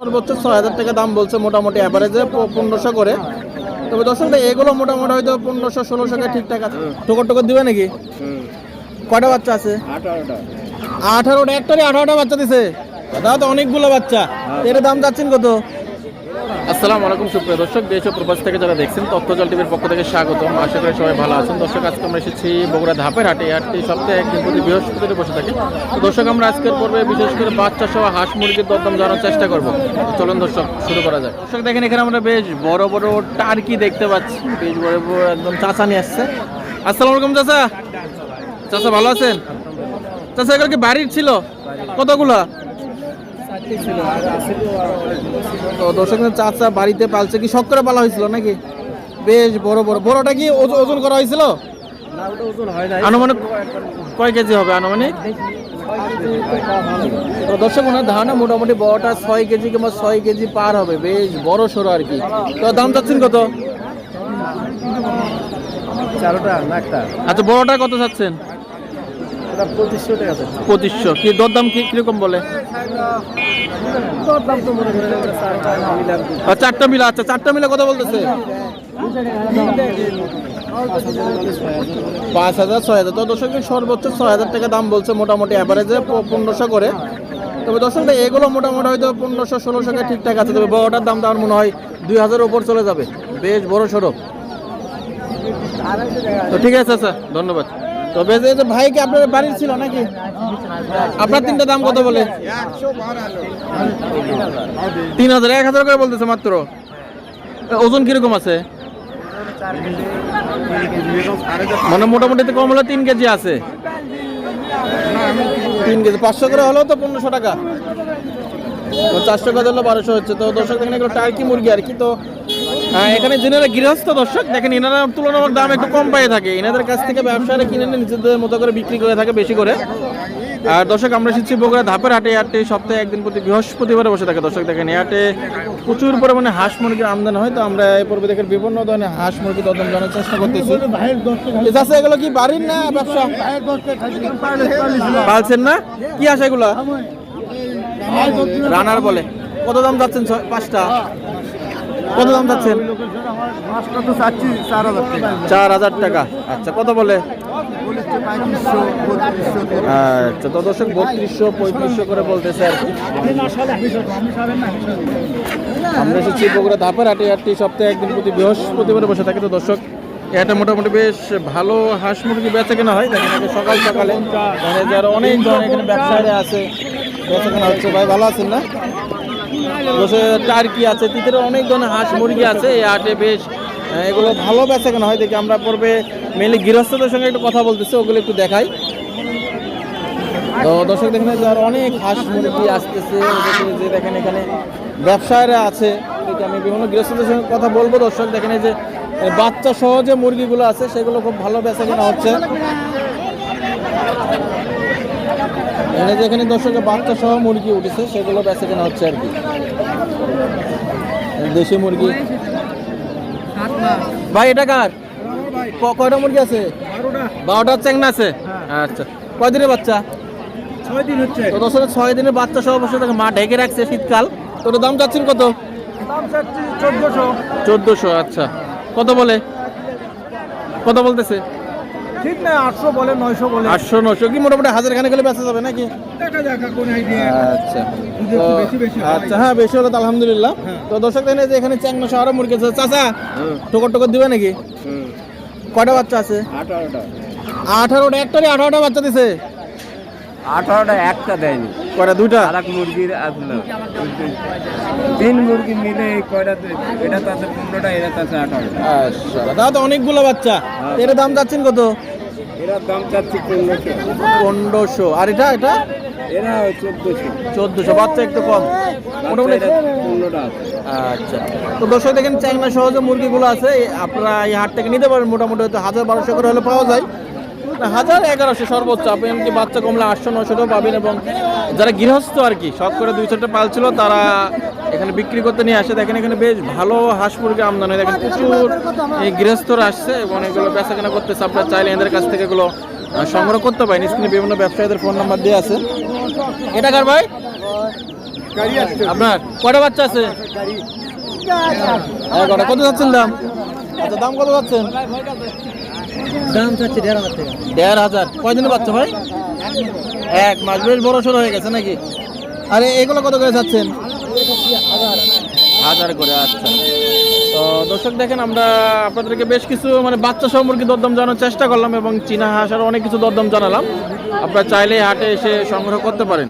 সর্বোচ্চ ছয় হাজার টাকা দাম বলছে মোটামুটি অ্যাভারেজে পনেরোশো করে। তবে দর্শক এগুলো মোটামুটি হয়তো পনেরোশো ষোলোশো ঠিকঠাক আছে। টোকর টোকর দিবে নাকি? কটা বাচ্চা আছে? আঠারোটা। একটারই আঠারোটা বাচ্চা দিছে। দাদা তো অনেকগুলো বাচ্চা। এর দাম যাচ্ছেন কত? আসসালামু আলাইকুম, সুপ্রিয় দর্শক, দেশ ও প্রবাস থেকে যারা দেখছেন, তথ্যজল টিভির পক্ষ থেকে স্বাগতম। আশা করি সবাই ভালো আছেন। দর্শক, আজকে আমরা এসেছি বগুড়া ধাপের হাটে। হাটটি সপ্তাহে একদিন প্রতি বৃহস্পতিতে বসে থাকি। তো দর্শক, আমরা আজকের পর্বে বিশেষ করে বাচ্চা সহ হাঁস মুরগির দরদাম জানার চেষ্টা করব। চলুন দর্শক, শুরু করা যায় দর্শক, দেখেন, এখানে আমরা বেশ বড় বড় টার্কি দেখতে পাচ্ছি। বেশ বড় বড় একদম চাচা নিয়ে আসছে। আসসালামু আলাইকুম, চাচা। চাচা, ভালো আছেন? চাচা, এগুলো কি বাড়ির ছিল? কতগুলা? তো দর্শক চাচা বাড়িতে পালছে কি? শখ করে পালা হয়েছিল নাকি? বেশ বড় বড়। বড়টা কি ওজ- ওজন করা হয়েছিল? আনুমানিক কয় কেজি হবে আনুমানিক? তো দর্শক ওনার ধারণা মোটামুটি বড়টা ছয় কেজি কিংবা ছয় কেজি পার হবে। বেশ বড় সড়ো আর কি। তো দাম চাচ্ছেন কত? আচ্ছা বড়টা কত চাচ্ছেন? পঁচিশশো। কি দরদাম কি কীরকম বলে? তোর চারোটা মিলা আচ্ছা চারটা মিলে কথা বলতেছে। পাঁচ হাজার ছয় হাজার। তো দর্শক সর্বোচ্চ ছয় হাজার টাকা দাম বলছে মোটামুটি অ্যাভারেজে পনেরোশো করে। তবে দর্শক এগুলো মোটামুটি হয়তো পনেরোশো, ষোলোশো টাকা ঠিকঠাক আছে, তবে বড়টার দাম তো আমার মনে হয় দুই হাজার ওপর চলে যাবে। বেশ বড় সড়ো তো ঠিক আছে, স্যার। ধন্যবাদ। তো বেশ এই যে ভাই কি আপনার বাড়ির ছিল নাকি? আপনার তিনটা দাম কত বলে? তিন হাজার, এক হাজার করে বলতেছে মাত্র। ওজন কীরকম আছে? মানে মোটামুটি কম হলে তিন কেজি আছে। তিন কেজি, পাঁচশো করে হলেও তো পনেরোশো টাকা। চারশো হলো বারোশো হচ্ছে। তো দর্শক দেখেন, এগুলো টার্কি মুরগি আর কি। তো এখানে যেনারা গৃহস্থ দর্শক, দেখেন এনারা তুলনামূলক দাম একটু কম পাই থাকে। এনাদের কাছ থেকে ব্যবসায়ীরা কিনে নিয়ে নিজেদের মতো করে বিক্রি করে থাকে বেশি করে। আর দর্শক, আমরা এসেছি বগুড়া ধাপের হাটে। এই হাটে সপ্তাহে একদিন প্রতি বৃহস্পতিবারে বসে থাকে দর্শক। দেখেন, এই হাটে প্রচুর পরিমাণে হাঁস মুরগির আমদানি হয়। তো আমরা এই পর্বে দেখেন বিভিন্ন ধরনের হাঁস মুরগি দরদাম জানার চেষ্টা করতেছি। এগুলো কি বাড়ির না ব্যবসা? পালছেন না? কি হাঁস এগুলা? রানার বলে। কত দাম যাচ্ছেন পাঁচটা? কত দাম যাচ্ছেন? চার হাজার টাকা। আচ্ছা কত বলে? আচ্ছা তো দর্শক বত্রিশশো, পঁয়ত্রিশশো করে বলতেছে আর আমরা এসেছি বগুড়া ধাপের হাটে, হাটটি সপ্তাহে একদিন প্রতি বৃহস্পতিবার বসে থাকি তো দর্শক। এটা মোটামুটি বেশ ভালো হাঁস মুরগি বেচা কেনা হয়। দেখেন সকাল সকালে। মানে যারা অনেক ধরনের এখানে ব্যবসায়ীরা আছে। বেচা কেনা হচ্ছে। ভাই, ভালো আছেন না? টার্কি আছে। তিতের অনেক ধরনের হাঁস মুরগি আছে। এই হাটে বেশ এগুলো ভালো বেচা কেনা হয়। দেখি আমরা পর্বে মেনলি গৃহস্থদের সঙ্গে একটু কথা বলতেছি। ওগুলো একটু দেখাই। তো দর্শক দেখেন যে আর অনেক হাঁস মুরগি আসতেছে। যে, দেখেন এখানে ব্যবসায়ীরা আছে। আমি বিভিন্ন গৃহস্থদের সঙ্গে কথা বলব। দর্শক দেখেন যে বাচ্চা সহ যে মুরগিগুলো আছে সেগুলো খুব ভালো বেচা কেনা হচ্ছে। এখানে যে এখানে দর্শকের বাচ্চা সহ মুরগি উঠেছে সেগুলো বেচা কেনা হচ্ছে আর কি। দেশি মুরগি। ভাই এটা কার? কয়টা মুরগি আছে? বারোটা। চেংনা আছে? আচ্ছা। কয়দিনের বাচ্চা? ছয় দিন হচ্ছে। তো দশ ছয় দিনের বাচ্চা সহ বসে থাকে মা ঢেকে রাখছে শীতকাল। তো দাম চাচ্ছেন কত? দাম চাচ্ছি চোদ্দশো। চোদ্দোশো আচ্ছা। কত বলে? কত বলতেছে? ঠিক না আটশো বলে নয়শো বলে। আটশো নয়শো। কি মোটামুটি হাজার খানে গেলে বেঁচে যাবে নাকি? দেখা যাক কোন আইডিয়া আচ্ছা। হয়। আচ্ছা হ্যাঁ বেশি হলো তো আলহামদুলিল্লাহ। তো দর্শক দেখেন যে এখানে চ্যাংমা শহরে মুরগি আছে। চাচা টোকর টোকর দিবে নাকি? কয়টা বাচ্চা আছে? আঠারোটা। আঠারোটা একটারই আঠারোটা বাচ্চা দিছে? আঠারোটা একটা দেয়নি। কয়টা দুইটা? আর এক মুরগির আসলো তিন মুরগি মিলে কয়টা এটা তো আছে পনেরোটা এটা তো আছে আঠারোটা। আচ্ছা তাহলে তো অনেকগুলো বাচ্চা। এর দাম যাচ্ছেন কত? এরা দাম চাচ্ছি পনেরোশো। পনেরোশো। আর এটা এটা? এরা চোদ্দশো। চোদ্দোশো বাচ্চা একটু কম। মোটামুটি পনেরোটা আছে। আচ্ছা। তো দর্শক দেখেন চাইনা সহজে মুরগিগুলো আছে। আপনারা এই হাট থেকে নিতে পারেন। মোটামুটি হয়তো হাজার বারোশো করে হলে পাওয়া যায়। হাজার এগারোশো সর্বোচ্চ। আপনি এমনকি বাচ্চা কমলে আটশো নশোটাও পাবেন এবং যারা গৃহস্থ আর কি শখ করে দুই চারটা পালছিল তারা এখানে বিক্রি করতে নিয়ে আসে। দেখেন এখানে বেশ ভালো হাঁস মুরগি আমদানি। দেখেন প্রচুর এই গৃহস্থরা আসছে এবং এগুলো বেচা কেনা করতেছে। আপনার চাইলে এদের কাছ থেকে এগুলো সংগ্রহ করতে পারেন। স্ক্রিনে বিভিন্ন ব্যবসায়ীদের ফোন নাম্বার দিয়ে আছে। এটা কার ভাই? আপনার? কটা বাচ্চা আছে? কত যাচ্ছেন দাম? আচ্ছা দাম কত যাচ্ছেন? দাম চাচ্ছি দেড় হাজার টাকা। দেড় হাজার। কয়দিনের বাচ্চা ভাই? এক মাস বেশ বড় সড়ো হয়ে গেছে নাকি? আরে এগুলো কত করে যাচ্ছেন? হাজার করে আচ্ছা। তো দর্শক দেখেন আমরা আপনাদেরকে বেশ কিছু মানে বাচ্চা সম্পর্কে দরদাম জানার চেষ্টা করলাম এবং চীনা হাঁস আরও অনেক কিছু দরদাম জানালাম। আপনারা চাইলে হাটে এসে সংগ্রহ করতে পারেন।